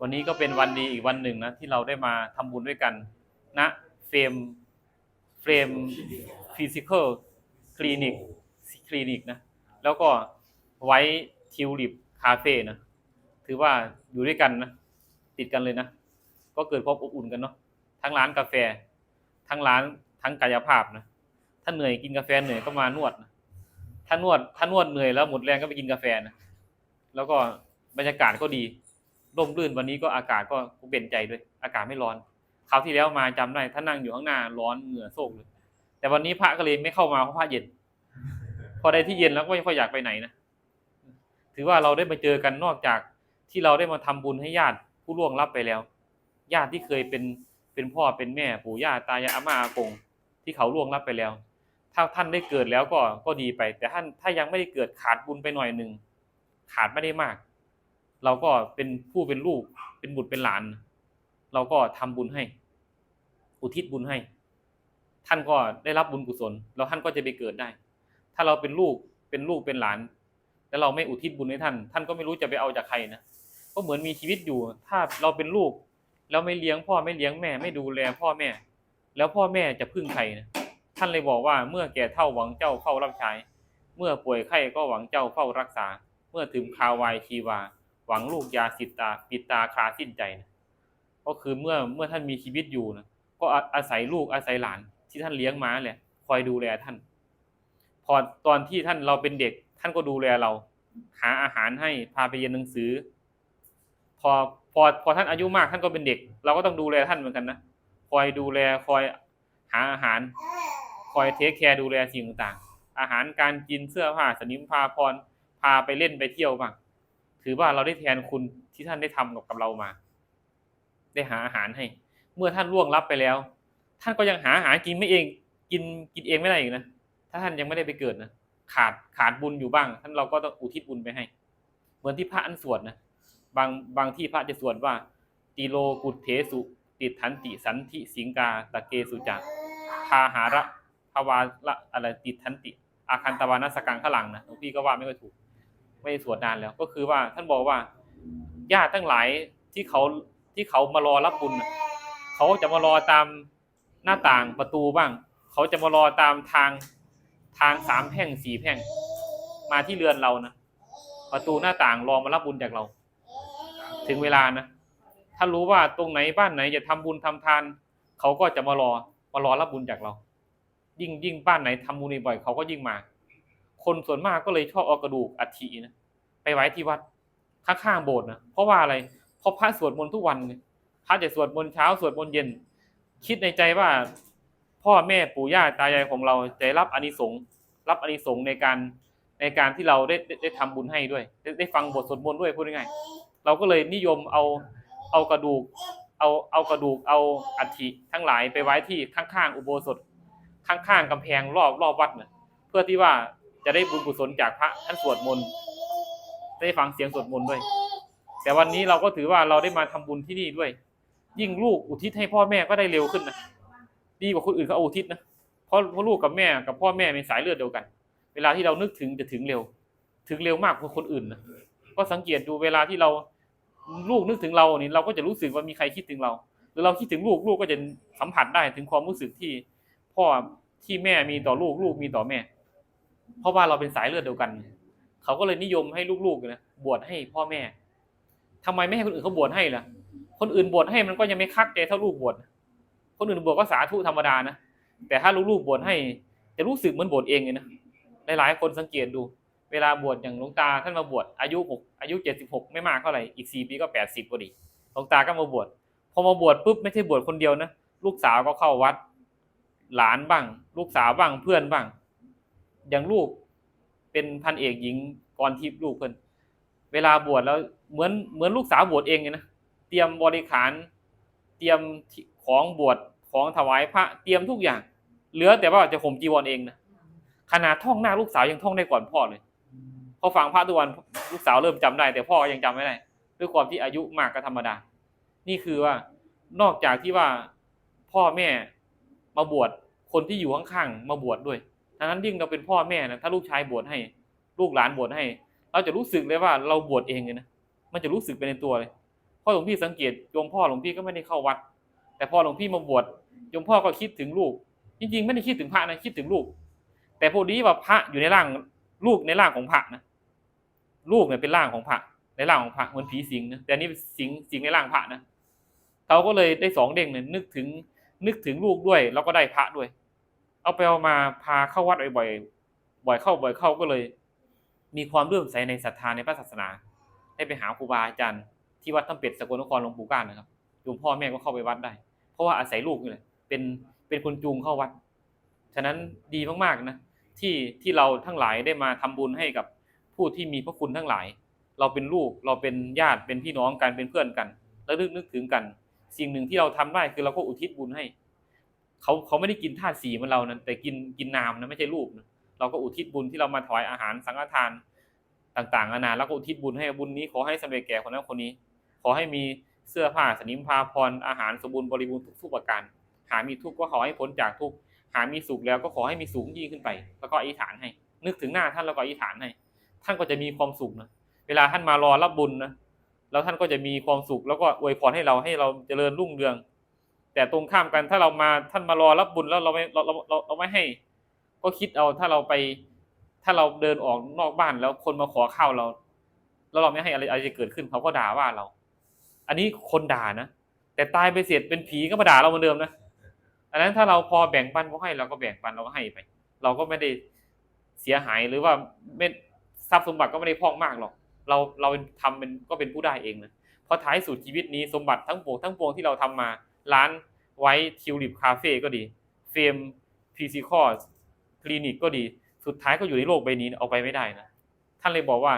วันนี้ก็เป็นวันดีอีกวันหนึ่งนะที่เราได้มาทำบุญด้วยกันณเฟรมเฟรมฟิสิกอลคลินิกคลินิกนะแล้วก็ไว้ทิวลิปคาเฟ่นะถือว่าอยู่ด้วยกันนะติดกันเลยนะ ก็เกิดความอบอุ่นกันเนาะทั้งร้านกาแฟ ทั้งร้านทั้งกายภาพนะถ้าเหนื่อยกินกาแฟเหนื่อยก็มานวดนะถ้านวดถ้านวดเหนื่อยแล้วหมดแรงก็ไปกินกาแฟนะแล้วก็บรรยากาศก็ดี ร่มรื่นวันนี้ก็อากาศก็เปลี่ยนใจด้วย อากาศไม่ร้อนคราวที่แล้วมาจำได้ถ้านั่งอยู่ข้างหน้าร้อนเหงื่อโซกเลย แต่วันนี้พระก็เลยไม่เข้ามาเพราะพระเย็น พอได้ที่เย็นแล้วก็ไม่ค่อยอยากไปไหนนะถือว่าเราได้มาเจอกันนอกจากที่เราได้มาทำบุญให้ญาติผู้ล่วงลับไปแล้ว ญาติที่เคยเป็นเป็นพ่อเป็นแม่ปู่ย่าตายายอาม่าอากงที่เขาล่วงลับไปแล้ว ถ้าท่านได้เกิดแล้วก็ก็ดีไป แต่ท่านถ้ายังไม่ได้เกิดขาดบุญไปหน่อยหนึ่งขาดไม่ได้มาก เราก็เป็นผู้เป็นลูก เป็นบุตรเป็นหลาน เราก็ทำบุญให้ อุทิศบุญให้ ท่านก็ได้รับบุญกุศล แล้วท่านก็จะไปเกิดได้ ถ้าเราเป็นลูกเป็นลูกเป็นหลาน แล้วเราไม่อุทิศบุญให้ท่าน ท่านก็ไม่รู้จะไปเอาจากใครนะก็เหมือนมีชีวิตอยู่ ถ้าเราเป็นลูก แล้วไม่เลี้ยงพ่อไม่เลี้ยงแม่ ไม่ดูแลพ่อแม่ แล้วพ่อแม่จะพึ่งใครนะท่านเลยบอกว่าเมื่อแก่เท่าหวังเจ้าเฝ้ารับใช้เมื่อป่วยไข้ก็หวังเจ้าเฝ้ารักษา เมื่อถึงคาวายชีวา หวังลูกยาสิตาปิดตาคาสิ้นใจนะก็คือเมื่อเมื่อท่านมีชีวิตอยู่นะก็อาอาศัยลูกอาศัยหลานที่ท่านเลี้ยงมาแหละคอยดูแลท่าน พอตอนที่ท่านเราเป็นเด็ก ท่านก็ดูแลเรา หาอาหารให้พาไปเรียนหนังสือ พอพอพอท่านอายุมากท่านก็เป็นเด็ก เราก็ต้องดูแลท่านเหมือนกันนะคอยดูแลคอยหาอาหาร คอยเทคแคร์ดูแลสิ่งต่างๆอาหารการกินเสื้อผ้าสนิมพาพรพาไปเล่นไปเที่ยวบ้าง ถือว่าเราได้แทนคุณที่ท่านได้ทำกับเรามา ได้หาอาหารให้ เมื่อท่านล่วงลับไปแล้ว ท่านก็ยังหาอาหารกินไม่เอง กินกินเองไม่ได้อีกนะถ้าท่านยังไม่ได้ไปเกิดนะขาดขาดบุญอยู่บ้าง ท่านเราก็ต้องอุทิศบุญไปให้ เหมือนที่พระอันสวดนะบางบางที่พระจะสวดว่า ติโลกุเทสุติทันติสันติสิงกาตะเกสุจักพาหาระภาวาละอะไรติทันติ อาคันตวานัสกังขลังนะหลวงพี่ก็ว่าไม่ค่อยถูก ไม่สวดนานแล้ว ก็คือว่าท่านบอกว่าญาติทั้งหลายที่เขาที่เขามารอรับบุญเขาจะมารอตามหน้าต่างประตูบ้าง เขาจะมารอตามทางทางสามแพ่งสี่แพ่ง มาที่เรือนเรานะประตูหน้าต่างรอมารับบุญจากเรา ถึงเวลานะถ้ารู้ว่าตรงไหนบ้านไหนจะทำบุญทำทาน เขาก็จะมารอมารอรับบุญจากเรา ยิ่งยิ่งบ้านไหนทำบุญบ่อยเขาก็ยิ่งมา คนส่วนมากก็เลยชอบเอากระดูกอัฐินะไปไว้ที่วัดข้างๆโบสถ์นะเพราะว่าอะไรเพราะพระสวดมนต์ทุกวันไงพระจะสวดมนต์เช้าสวดมนต์เย็น คิดในใจว่า พ่อแม่ปู่ย่าตายายของเราจะรับอานิสงส์รับอานิสงส์ในการในการที่เราได้ได้ได้ทำบุญให้ด้วย ได้ได้ฟังบทสวดมนต์ด้วยพูดง่ายๆเราก็เลยนิยมเอาเอากระดูก เอาเอากระดูกเอาอัฐิทั้งหลายไปไว้ที่ข้างๆอุโบสถ ข้างๆกำแพงรอบรอบวัดนะเพื่อที่ว่า จะได้บุญกุศลจากพระท่านสวดมนต์ได้ฟังเสียงสวดมนต์ด้วย แต่วันนี้เราก็ถือว่าเราได้มาทำบุญที่นี่ด้วย ยิ่งลูกอุทิศให้พ่อแม่ก็ได้เร็วขึ้นนะดีกว่าคนอื่นเขาเอาอุทิศนะเพราะเพราะลูกกับแม่กับพ่อแม่เป็นสายเลือดเดียวกัน เวลาที่เรานึกถึงจะถึงเร็ว ถึงเร็วมากกว่าคนอื่นนะก็สังเกตดูเวลาที่เราลูกนึกถึงเราเนี่ยเราก็จะรู้สึกว่ามีใครคิดถึงเราหรือเราคิดถึงลูกลูกก็จะสัมผัสได้ถึงความรู้สึกที่พ่อที่แม่มีต่อลูกลูกมีต่อแม่ เพราะว่าเราเป็นสายเลือดเดียวกัน เขาก็เลยนิยมให้ลูกๆนะบวชให้พ่อแม่ทำไมไม่ให้คนอื่นเขาบวชให้ล่ะ คนอื่นบวชให้มันก็ยังไม่คักใจเท่าลูกบวชคนอื่นบวชก็สาธุธรรมดานะแต่ถ้าลูกๆบวชให้จะรู้สึกเหมือนบวชเองเลยนะหลายๆคนสังเกตดู เวลาบวชอย่างหลวงตาท่านมาบวชอายุหกอายุเจ็ดสิบหกไม่มากเท่าไหร่อีกสี่ปีก็แปดสิบพอดีหลวงตาก็มาบวชพอมาบวชปุ๊บไม่ใช่บวชคนเดียวนะลูกสาวก็เข้าวัด หลานบ้าง ลูกสาวบ้างเพื่อนบ้าง อย่างลูกเป็นพันเอกหญิงกรทิพย์ลูกเพิ่นเวลาบวชแล้วเหมือนเหมือนลูกสาวบวชเองเลยนะเตรียมบริขาร เตรียมของบวชของถวายพระเตรียมทุกอย่าง เหลือแต่ว่าจะข่มจีวรเองนะขนาดท่องหน้าลูกสาวยังท่องได้ก่อนพ่อเลยพอฟังพระทุกวันลูกสาวเริ่มจำได้ แต่พ่อยังจำไม่ได้ด้วยความที่อายุมากก็ธรรมดา นี่คือว่านอกจากที่ว่าพ่อแม่มาบวชคนที่อยู่ข้างๆมาบวชดด้วย ดังนั้นยิ่งเราเป็นพ่อแม่นะถ้าลูกชายบวชให้ ลูกหลานบวชให้ เราจะรู้สึกเลยว่าเราบวชเองเลยนะมันจะรู้สึกไปในตัวเลยเพราะหลวงพี่สังเกตโยมพ่อหลวงพี่ก็ไม่ได้เข้าวัด แต่พอหลวงพี่มาบวชโยมพ่อก็คิดถึงลูก จริงๆ ไม่ได้คิดถึงพระนะคิดถึงลูก แต่พอดีว่าพระอยู่ในร่างลูกในร่างของพระนะลูกเนี่ยเป็นร่างของพระในร่างของพระเหมือนผีสิงนะแต่นี่สิงสิงในร่างพระนะเขาก็เลยได้สองเด้งเนี่ยนึกถึงนึกถึงลูกด้วย แล้วก็ได้พระด้วย เอาไปเอามาพาเข้าวัดบ่อยๆบ่อยเข้าบ่อยเข้าก็เลย มีความเลื่อมใสในศรัทธาในพระศาสนา ได้ไปหาครูบาอาจารย์ที่วัดถ้ำเป็ดสกลนครหลวงปู่ก้านนะครับโยมพ่อแม่ก็เข้าไปวัดได้ เพราะว่าอาศัยลูกนี่แหละเป็นเป็นคนจูงเข้าวัด ฉะนั้นดีมากๆนะที่ที่เราทั้งหลายได้มาทำบุญให้กับผู้ที่มีพระคุณทั้งหลาย เราเป็นลูกเราเป็นญาติเป็นพี่น้องกันเป็นเพื่อนกัน แล้วนึกนึกถึงกัน สิ่งหนึ่งที่เราทำได้คือเราก็อุทิศบุญให้ เขาเขาไม่ได้กินธาตุสีเหมือนเรานะแต่กินกินนามนะไม่ใช่รูปนะเราก็อุทิศบุญที่เรามาถวายอาหารสังฆทานต่างๆนานาแล้วก็อุทิศบุญให้บุญนี้ขอให้สำเร็จแก่คนนั้นคนนี้ ขอให้มีเสื้อผ้าสนิมพาพรอาหารสมบูรณ์บริบูรณ์ทุกๆประการหามีทุกข์ก็ขอให้พ้นจากทุกข์หามีสุขแล้วก็ขอให้มีสูงยิ่งขึ้นไป แล้วก็อธิษฐานให้ นึกถึงหน้าท่านแล้วก็อธิษฐานให้ ท่านก็จะมีความสุขนะเวลาท่านมารอรับบุญนะแล้วท่านก็จะมีความสุขแล้วก็อวยพรให้เราให้เราเจริญรุ่งเรือง แต่ตรงข้ามกันถ้าเรามาท่านมารอรับบุญแล้วเราไม่เราเราเราเราไม่ให้ ก็คิดเอาถ้าเราไป ถ้าเราเดินออกนอกบ้านแล้วคนมาขอข้าวเรา แล้วเราไม่ให้อะไรอะไรจะเกิดขึ้นเขาก็ด่าว่าเรา อันนี้คนด่านะแต่ตายไปเสร็จเป็นผีก็มาด่าเราเหมือนเดิมนะอันนั้นถ้าเราพอแบ่งปันก็ให้เราก็แบ่งปันเราก็ให้ไป เราก็ไม่ได้เสียหายหรือว่าไม่ทรัพย์สมบัติก็ไม่ได้พอกมากหรอกเราเราเป็นทำเป็นก็เป็นผู้ได้เองนะเพราะท้ายสุดชีวิตนี้สมบัติทั้งปวงทั้งปวงที่เราทำมาร้าน ไว้ทิวลิปคาเฟ่ก็ดีเฟรมฟิสิคอลคลินิกก็ดี สุดท้ายก็อยู่ในโลกใบนี้เอาไปไม่ได้นะ ท่านเลยบอกว่า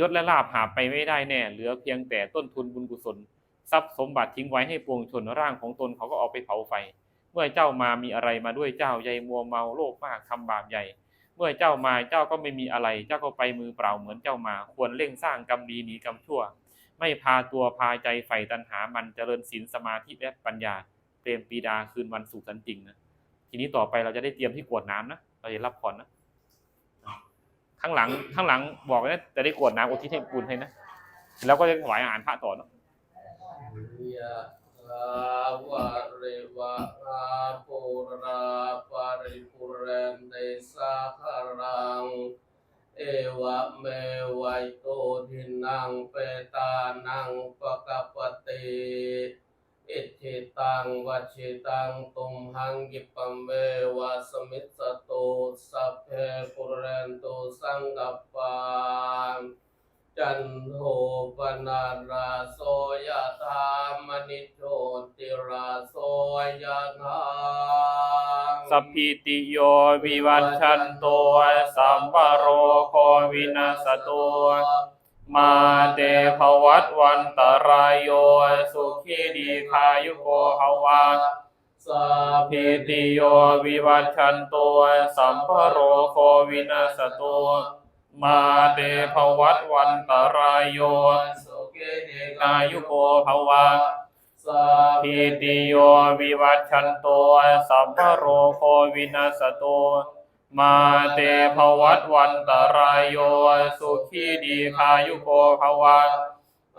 ยศและลาภหาไปไม่ได้แน่ เหลือเพียงแต่ต้นทุนบุญกุศล ทรัพย์สมบัติทิ้งไว้ให้ปวงชนร่างของตนเขาก็เอาไปเผาไฟ เมื่อเจ้ามามีอะไรมาด้วยเจ้าใหญ่มัวเมาโลภมากทำบาปใหญ่ เมื่อเจ้ามาเจ้าก็ไม่มีอะไร เจ้าก็ไปมือเปล่าเหมือนเจ้ามา ควรเร่งสร้างกรรมดีหนีกรรมชั่ว ไม่พาตัวพาใจใฝ่ตัณหามันเจริญศีลสมาธิและปัญญาเตรียมปีดาคืนวันสุขสันต์จริงนะทีนี้ต่อไปเราจะได้เตรียมที่กวดน้ำนะเราจะรับพรนะข้างหลังข้างหลังบอกนะจะได้กวดน้ำอุทิศให้บุญให้นะแล้วก็จะถวายอาหารพระต่อเนะยะลาวะริวะราปุราปาริปุเรนเดสาคารัง เอวะเมวัยโตทินังเปตานังปะกปปติอิทธิตังวัชิตังตุมหังกิปเมวะสมิสสตุสัพเพปุเรนตุสังกปปาจันโทปนาราโสยธามณิโชติราโสยธา สัพพิติโยวิวัชชันโตสัมปโรโควินาสตุมาเตภวัตวันตรายโยสุขีดีคายุโกภวะสัพพิติโยวิวัชชันโตสัมปโรโควินาสตุมาเตภวัตวันตรายโยสุขิติกายุโกภวะสั พิติโยวิวัชชันโตสัมปโรโควินาสตุมาเตภวัตวันตรายโยสุขีดีคายุโกภวะ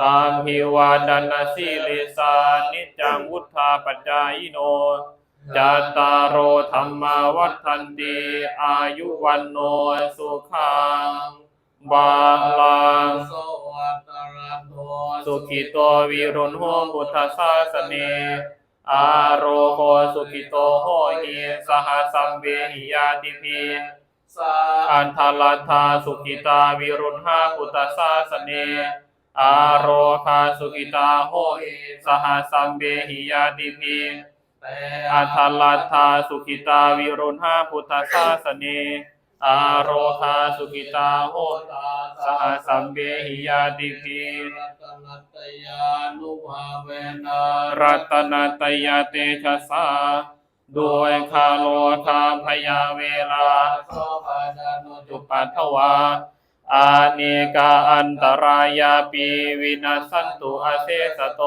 อาภิวาดนสิลิสานิจังวุธาปัจจายโนจัตารโอธรรมาวัฏันติอายุวันโนสุขังบาลังสวัตร สุขิโตวิรุณโหพุทธศาสเนอาโรโหสุขิโตโหหิสหสัมเวหิยาติพีอันทลัทธาสุขิตาวิรุณหาพุทธศาสเนอาโรคาสุขิตาโหหิสหสัมเวหิยาติพีอันทลัทธาสุขิตาวิรุณหาพุทธศาสเนอาโรคาสุขิตาโหสห สัมเวหิยาติพีรัตนัตยานุภาเวนะรัตนตยเตชะสาด้วยคาโลคาพยาเวลาโสภาดานุจุปัทวาอาเนกาอันตรายาปีวินาสันตุอาเสสโต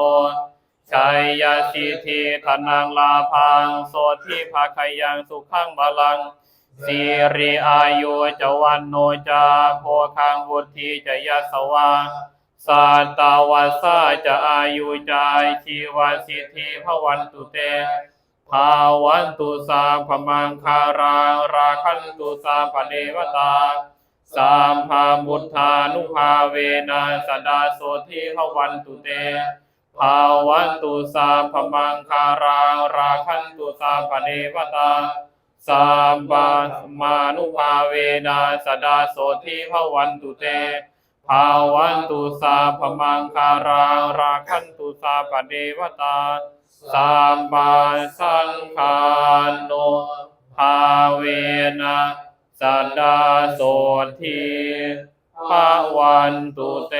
ชัยยาสีทีธนังลาพังโสทิภาคายังสุขังบาลัง สิริอายุจวันโนจาโพคังวุฒิจยสวาสสัตตวัสสะจะอายุจายชีวสิทธิภวันตุเตภาวันตุสาพมังคาราราคันตุสาภเดวตา สามภามุทธานุภาเวนะสดาโสทิภวันตุเตภาวันตุสาพมังคาราราคันตุสาภเดวตา สามปามานุภาเวนะสดาโสทิภวันตุเตภาวันตุสาพมังคาราราคันตุสาภเดวตาสามปาสังคานโนภาเวนะสัดาโสทีภวันตุเต